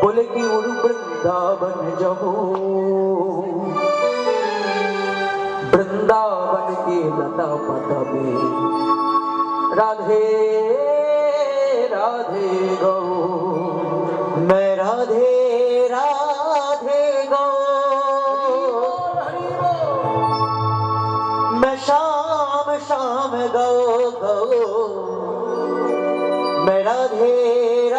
बोले कि उड़ वृंदावन जाओ। वृंदावन के लता पट में राधे राधे गौ। मैं राधे राधे गौ। मैं शाम शाम गौ गौ। मैं राधे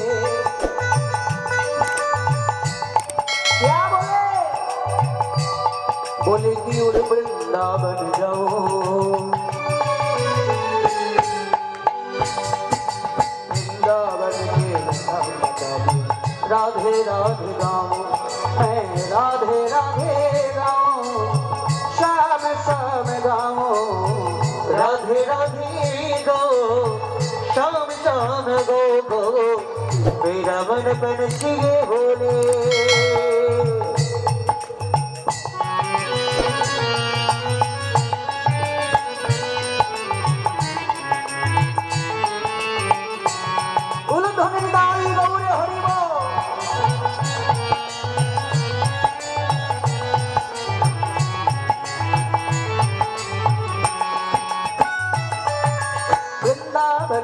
বলে দিও বৃন্দাবন যাও বৃন্দাবন রাধে রাধে রাম হ্যাঁ রাধে রাধে রাম শ্যাম শ্যাম রাম রাধে রাধে গো শ্যাম শ্যাম গো গো মেরা মন পন চিয়ে হোলে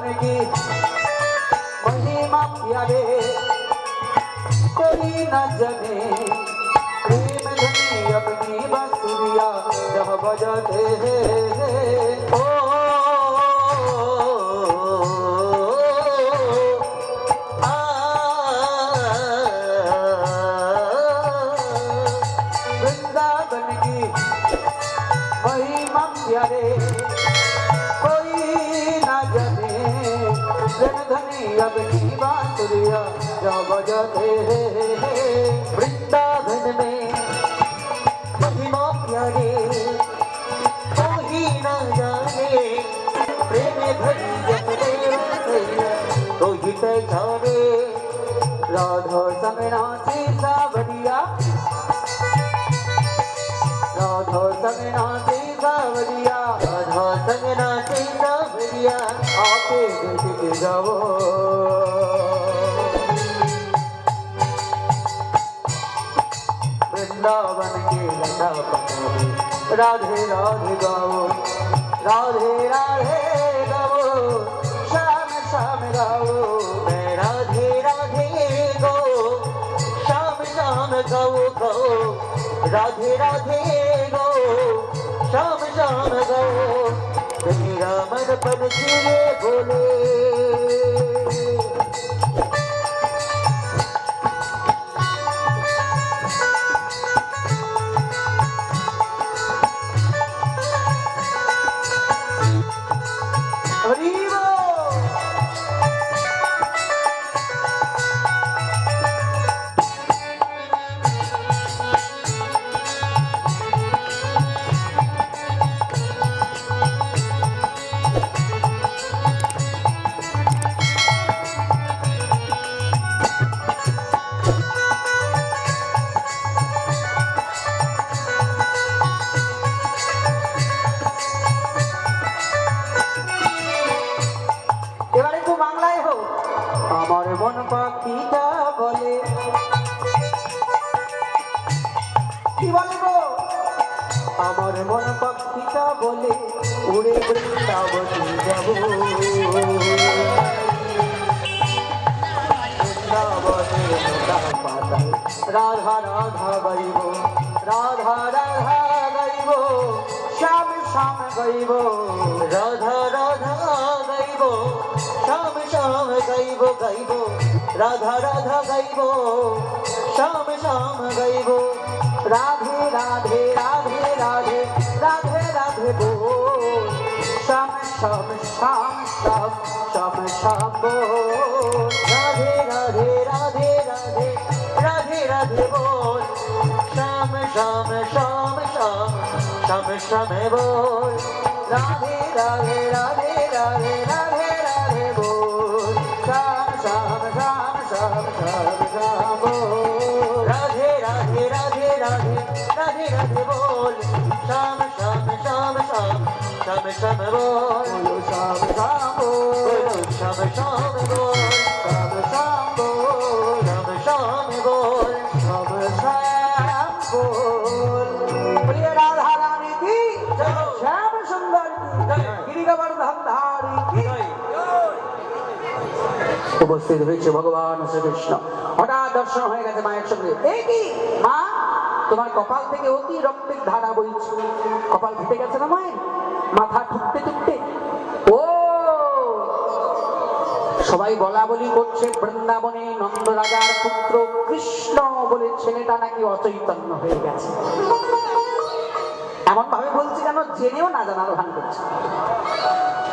वृंदावन की महिमा प्यारे कोई न जने प्रेम धनी अपनी बसुरिया जब बजते हैं ओ वृंदावन की महिमा प्यारे अब की बात रिया जा बजाते वृंदावन में महिमा प्यारे तो ही न जाने, प्रेम भरी तो ही पहचाने राधा समनाची सावरिया। राधा समनाची सावरिया, राधा समनाची सावरिया। आपे जाओ রাধে রাধে গাও। রাধে রাধে গাও। শ্যাম শ্যাম গাও। রাধে রাধে গো শ্যাম শ্যাম গাও গাও। রাধে রাধে গো শ্যাম শ্যাম গাও। তুমি রামন পন চিরে ভোলে আমার মন পাখিটা বলে উড়ে বৃন্দাবনে যাব। রাধা রাধা গাইব, রাধা রাধা গাইব, শ্যাম শ্যাম গাইব, রাধা রাধা গাইব, শ্যাম শ্যাম গাইব গাইব, রাধা রাধা গাইব, শ্যাম শ্যাম গাইব। শ্যাম শ্যাম বল রাধে রাধে রাধে রাধে রাধে রাধে বল শ্যাম শ্যাম শ্যাম শ্যাম শ্যাম শ্যাম বল রাধে রাধে রাধে রাধে রাধে রাধে বল শ্যাম শ্যাম শ্যাম শ্যাম শ্যাম শ্যাম বল শ্যাম উপস্থিত হয়েছে ভগবান শ্রীকৃষ্ণ। হঠাৎ দর্শন হয়ে গেছে মায়ের সঙ্গে। এই কি? মা, তোমার কপাল থেকে অতি রক্তের ধারা বইছে। কপাল ফেটে গেছে না মায়ের? মাথা ঠুকতে ঠুকতে? ও! সবাই বলা বলি করছে, বৃন্দাবনে নন্দ রাজার পুত্র কৃষ্ণ বলে ছেলেটা নাকি অচৈতন্য হয়ে গেছে। এমন ভাবে বলছে যেন জেনেও না জানার ভান করছে।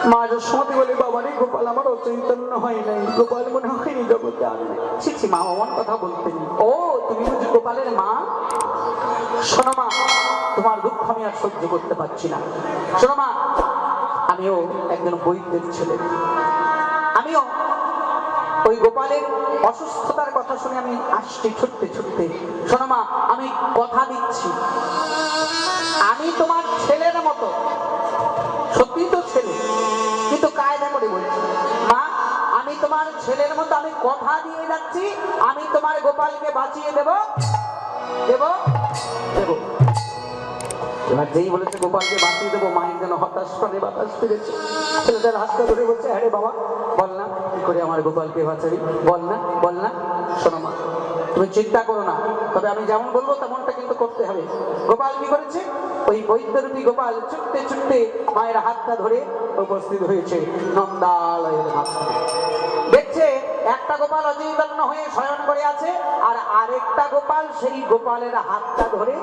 মা বলে হয় নাই। গোপাল মনে মা কথা ও, তুমি গোপালের মা? শোনো মা, তোমার দুঃখ আমি আর সহ্য করতে পারছি না। শোনো মা, আমিও একজন বৈদ্যের ছেলে। আমিও ওই গোপালের অসুস্থতার কথা শুনে আমি আসছি ছুটতে ছুটতে। শোনো মা, আমি কথা দিচ্ছি। আমি তোমার ছেলের মতো সত্যি ছেলে। কিন্তু কায়দা করে বলছি মা, আমি তোমার ছেলের মতো আমি কথা দিয়ে যাচ্ছি, আমি তোমার গোপালকে বাঁচিয়ে দেব দেব দেব। এবার যেই বলেছে গোপালকে বাঁচিয়ে দেবো, মায়ের যেন হতাশ করে বাতাস ফিরেছে। ছেলেটার হাতটা ধরে বলছে হ্যাঁ বাবা, বল না, কি করে আমার গোপালকে বাঁচাবি? বল না বল না। শোনো মা, তুমি চিন্তা করো না, তবে আমি যেমন বলব তেমনটা করতে হবে। গোপাল কি করেছে? ওই বৈদ্যরূপী গোপাল ছুটতে ছুটতে মায়ের হাতটা ধরে উপস্থিত হয়েছে নন্দালয়ের মাঝখানে দেখছে একটা গোপাল অচৈতন্য হয়ে শয়ন করে আছে, আর আরেকটা গোপাল সেই গোপালের হাতটা ধরে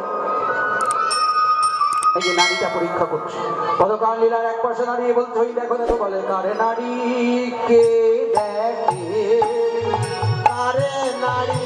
এই যে নারীটা পরীক্ষা করছে। পদকাল লীলার এক পাশে দাঁড়িয়ে বলছে, ওই দেখো দেখো বলে, কারে নারী কে দেখে? কারে নারী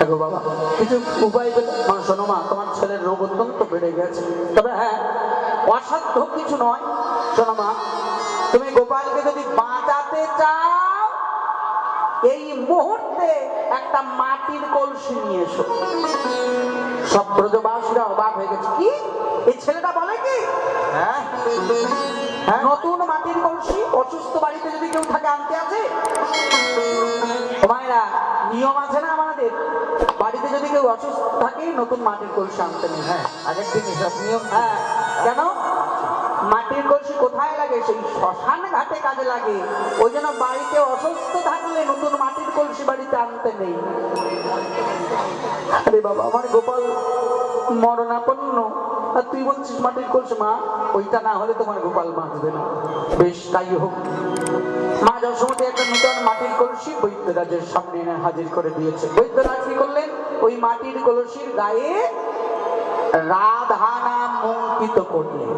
হ্যাঁ বাবা। কিছু উপায় পেলে মা শোনো মা তোমার ছেলের রোগ অত্যন্ত বেড়ে গেছে। তবে হ্যাঁ অসাধ্য কিছু নয়। শোনো মা তুমি গোপালকে যদি বাঁচাতে চাও এই মুহূর্তে একটা মাটির কলসি নিয়ে এসো। সব ব্রজবাসীরা অবাক হয়ে গেছে। কি? এই ছেলেটা বলে কি? হ্যাঁ। হ্যাঁ? নতুন মাটির কলসি অসুস্থ বাড়িতে যদি কেউ থাকে আনতে আছে? মায়েরা নিয়ম আছে না আমাদের? বাড়িতে যদি কেউ অসুস্থ থাকে নতুন মাটির কলসি আনতে নেই। হ্যাঁ আগের দিন এসব নিয়ম হ্যাঁ কেন? মাটির কলসি কোথায় লাগে? সেই শ্মশান ঘাটে কাজে লাগে। ওই জন্য বাড়িতে অসুস্থ থাকলে নতুন মাটির কলসি বাড়িতে আনতে নেই। আরে বাবা আমার গোপাল মরণাপন্ন। আর তুই বলছিস মাটির কলসি মা? ওইটা না হলে তোমার গোপাল বাঁচবে না। বেশ তাই হোক। যশোমতি মাটির কলসি বৈদ্যরাজের সামনে হাজির করে দিয়েছে। বৈদ্যরাজ কি করলেন? ওই মাটির কলসির গায়ে রাধা নাম অঙ্কিত করলেন।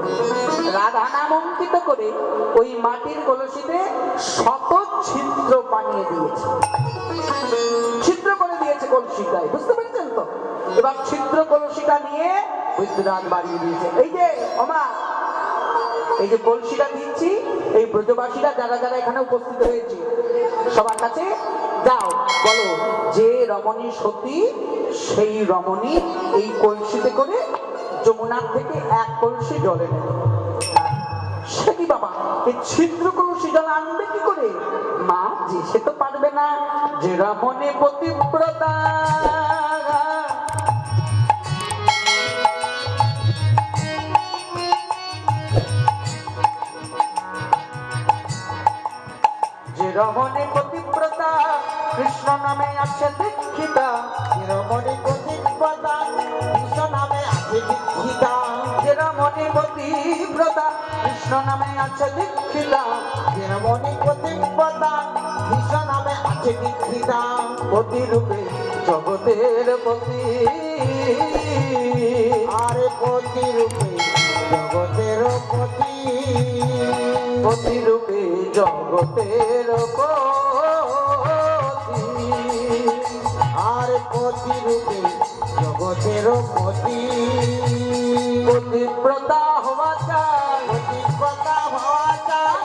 রাধা নাম অঙ্কিত করে ওই মাটির কলসিতে শত ছিদ্র বানিয়ে দিয়েছে। ছিদ্র করে দিয়েছে কলসিটায়, বুঝতে পেরেছেন তো? এবার ছিদ্র কলসিটা নিয়ে বৈদ্যনাথ বাড়িয়ে দিয়েছে। এই যে, অমা এই যে কলসিটা দিচ্ছি, এই ব্রজবাসীরা যারা যারা এখানে উপস্থিত হয়েছে, সবার কাছে যাও, বলো, যে রমণী সতী, সেই রমণী এই কলসিতে করে যমুনার থেকে এক কলসি জলে নেবে। সে কি বাবা, এই ছিদ্র কলসি জল আনবে কি করে? মা, যে সে তো পারবে না, যে রমণে পতিব্রতা যে রমণে পতিব্রতা কৃষ্ণ নামে আছে দীক্ষিতা চিরমণি প্রতিপদা কৃষ্ণ নামে আছে দীক্ষিতা। যে রমণে পতিব্রতা কৃষ্ণ নামে আছে দীক্ষিতা চিরমণি প্রতিপদা কৃষ্ণ নামে আছে দীক্ষিতা। প্রতিরূপে জগতের পতি আরে প্রতিরূপে জগতের পতি প্রতিরূপে জগতের আরে প্রতিরূপে জগতের পতি পতিব্রতা হওয়া চাই প্রতিপদা হওয়া চাই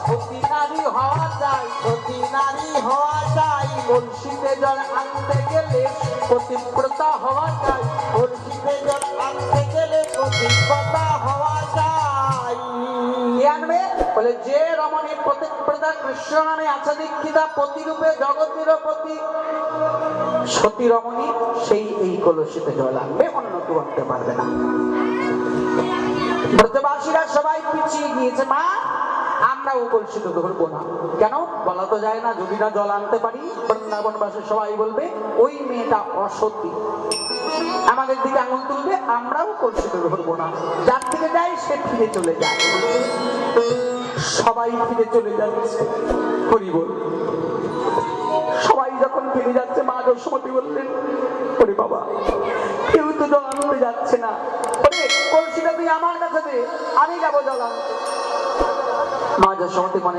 সতী নারী হওয়া চাই প্রতি নারী হওয়া চাই কলসিতে জল আনতে গেলে পতিব্রতা হওয়া চাই বলে, যে রমণীর পতিব্রতা কৃষ্ণ নামে আছে দীক্ষিতা প্রতিরূপে জগতের প্রতি সতী রমণী সেই এই কলসিতে জল আনবে অন্য কেউ আনতে পারবে না। ব্রজবাসীরা সবাই পিছিয়ে গিয়েছে, মা, আমরা ও কলসিতে ধরবো না। কেন? বলা তো যায় না, যদি না জল আনতে পারি, বৃন্দাবনবাসী সবাই বলবে, ওই মেয়েটা অসতী। আমাদের দিকে আঙুল তুলবে, আমরাও কলসিতে ধরবো না। যার থেকে যায়, সে ফিরে চলে যায়। সবাই ফিরে চলে যাচ্ছে। হরি বল। সবাই যখন ফিরে যাচ্ছে, মা যশোমতী বললেন, ওরে বাবা, কেউ তো জল আনতে যাচ্ছে না। আমার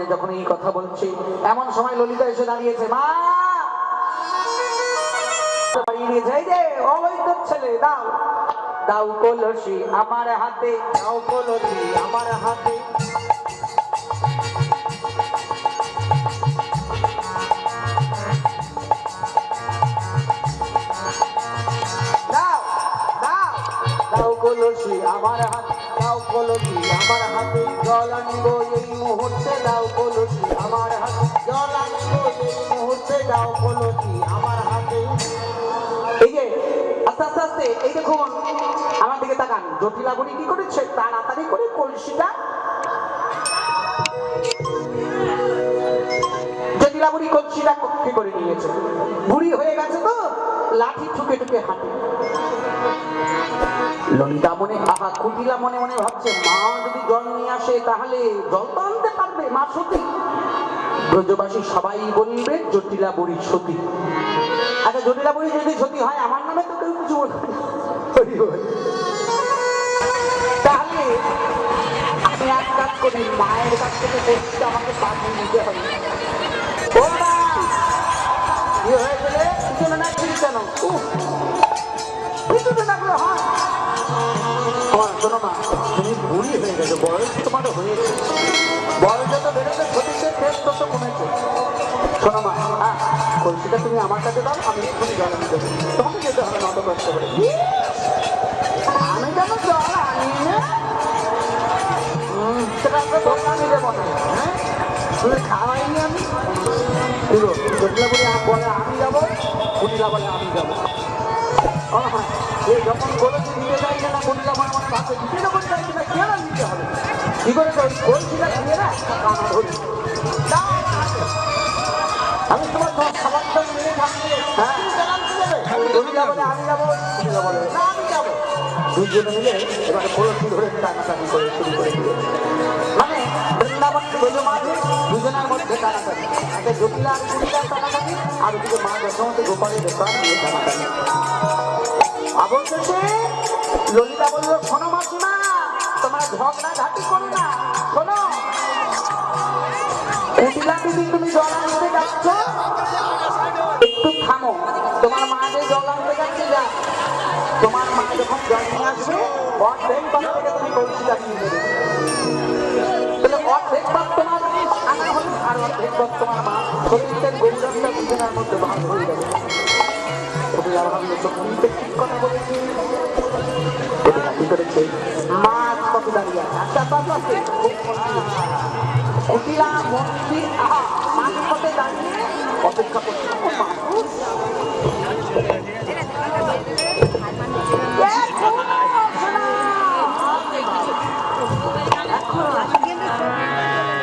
যখন এই কথা বলছে, এমন সময় ললিতা এসে দাঁড়িয়েছে, মা! ছেলে, দাও। দাও আমার হাতে আমার হাতে। আমার হাতে জল আনিব, এই মুহূর্তে দাও কলসি। আমার হাতে জল আনব, এই মুহূর্তে দাও কলসি। আমার হাতে এই যে, আস্তে আস্তে আস্তে, এই দেখুন, আমার দিকে তাকান। জটিলা বুড়ি কি করেছে? তাড়াতাড়ি করে কলসিটা জটিলা বুড়ি কলসিটা কক্ষে করে নিয়েছে? বুড়ি হয়ে গেছে তো? লাঠি ঠুকে ঠুকে হাঁটে। ললিতা মনে আহা, কুটিলা মনে মনে ভাবছে, মা যদি জল নিয়ে আসে তাহলে জল তো আনতে পারবে, মা সতী। ব্রজবাসী সবাই বলবে, জটিলা বুড়ি সতী। আচ্ছা জটিলা বুড়ি যদি সতী হয়, আমার নামে তো কেউ কিছু বলবে না। তাহলে আমি এক কাজ করি, মায়ের কাছ থেকে আমাকে পাঠিয়ে নিতে হবে। ও মা নাচছিস কেন? পিছনে হয়। শোনো মা তুমি বুড়ি হয়ে গেছো। বয়স তোমার হয়েছে বয়স যত বেড়েছে ক্ষতিতে টেস্ট তত কমেছে। শোনো মা হ্যাঁ কলসিটা তুমি আমার কাছে দাও আমি এক্ষুনি জল আনতে তোমাকে যেতে হবে না অত কষ্ট করে। আমি কেন জল আনি না। সেটা তো তোকে আমি দেবো না হ্যাঁ? তুমি খাওয়াইনি আমি? দিল জটিলা বলে আমি যাব কুটিলা বলে আমি যাব। ও হ্যাঁ, এই যখন বলেছে দিতে চাইছে না কুটিলা মনে ভাবছে দিতে যখন চাইছে না কেন নিতে হবে। কি করে তো বলছিলাম দিয়ে না কানা ধরি দাও আমার হাতে। আমি তোমার থাকতে। হ্যাঁ। আমি যাব কুটিলা বলে না আমি যাব। দুজনে মিলে এবারে কলসি ধরে টানাটানি করে শুরু করে দিয়েছে দুজনের মধ্যে টানাটানি একটা জটিলা আর টানাটানি আর ওদিকে মা যশোমতী দোকান নিয়ে টানাটানি অবশেষে তোমরা ঝগড়া কুটিলা তুমি জল একটু থামো। তোমার মা যে জল তোমার মা যখন জল নিয়ে আসবে অর্ধেক তুমি কলসিটা নিয়ে নেবে তো ঠিক কথা বলেছি কি করেছে মা পাশে দাঁড়িয়ে আছে একটা পাশ আছে কুটিলা মন্দির আহা মাঝ পথে দাঁড়িয়ে অপেক্ষা করছে মানুষ।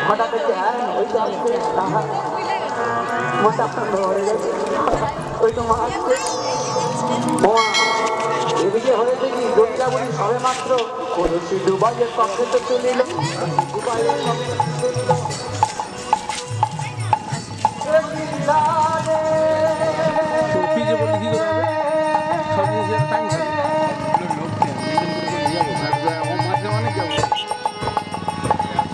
হঠাৎ দেখছি, হ্যাঁ, ওই তো আসছে, আহা, মোটা ধরে গেছে ওই তো মহা এদিকে হয়েছে কি দুর্গাবলী সবে মাত্র কলসি দুবাইয়ের পক্ষে তো চলে এলো দুবাইয়ের পক্ষে চলে এলো